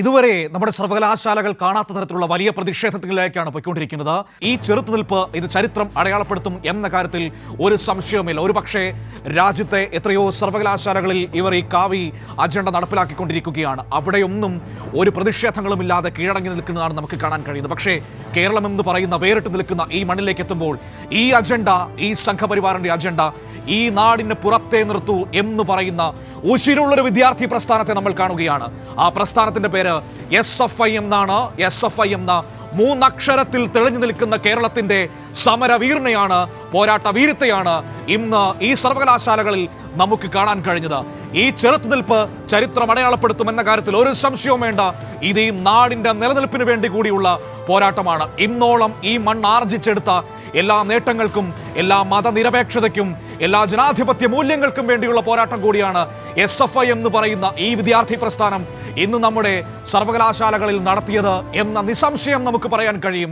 ഇതുവരെ നമ്മുടെ സർവകലാശാലകൾ കാണാത്ത തരത്തിലുള്ള വലിയ പ്രതിഷേധത്തിലേക്കാണ് പോയിക്കൊണ്ടിരിക്കുന്നത്. ഈ ചെറുത്തുനിൽപ്പ് ഇത് ചരിത്രം അടയാളപ്പെടുത്തും എന്ന കാര്യത്തിൽ ഒരു സംശയവുമില്ല. ഒരു പക്ഷേ രാജ്യത്തെ എത്രയോ സർവകലാശാലകളിൽ ഇവർ ഈ കാവി അജണ്ട നടപ്പിലാക്കിക്കൊണ്ടിരിക്കുകയാണ്. അവിടെയൊന്നും ഒരു പ്രതിഷേധങ്ങളുമില്ലാതെ കീഴടങ്ങി നിൽക്കുന്നതാണ് നമുക്ക് കാണാൻ കഴിയുന്നത്. പക്ഷേ കേരളം എന്ന് പറയുന്ന വേറിട്ട് നിൽക്കുന്ന ഈ മണ്ണിലേക്ക് എത്തുമ്പോൾ ഈ അജണ്ട ഈ സംഘപരിവാറിന്റെ അജണ്ട ഈ നാടിന് പുറത്തേ നിർത്തൂ എന്ന് പറയുന്ന ഉശിരുള്ളൊരു വിദ്യാർത്ഥി പ്രസ്ഥാനത്തെ നമ്മൾ കാണുകയാണ്. ആ പ്രസ്ഥാനത്തിന്റെ പേര് എസ് എഫ് ഐ എന്നാണ്. എസ് എഫ് ഐ എന്ന മൂന്നക്ഷരത്തിൽ തെളിഞ്ഞു നിൽക്കുന്ന കേരളത്തിന്റെ സമരവീർണയാണ് പോരാട്ട വീരത്തെയാണ് ഇന്ന് ഈ സർവകലാശാലകളിൽ നമുക്ക് കാണാൻ കഴിഞ്ഞത്. ഈ ചെറുത്തുനിൽപ്പ് ചരിത്രം അടയാളപ്പെടുത്തും എന്ന കാര്യത്തിൽ ഒരു സംശയവും വേണ്ട. ഇത് ഈ നാടിന്റെ നിലനിൽപ്പിന് വേണ്ടി കൂടിയുള്ള പോരാട്ടമാണ്. ഇന്നോളം ഈ മണ്ണ് ആർജിച്ചെടുത്ത എല്ലാ നേട്ടങ്ങൾക്കും എല്ലാ മതനിരപേക്ഷതയ്ക്കും എല്ലാ ജനാധിപത്യ മൂല്യങ്ങൾക്കും വേണ്ടിയുള്ള പോരാട്ടം കൂടിയാണ് എസ് എഫ് ഐ എന്ന് പറയുന്ന ഈ വിദ്യാർത്ഥി പ്രസ്ഥാനം ഇന്ന് നമ്മുടെ സർവകലാശാലകളിൽ നടത്തിയത് എന്ന നിസ്സംശയം നമുക്ക് പറയാൻ കഴിയും.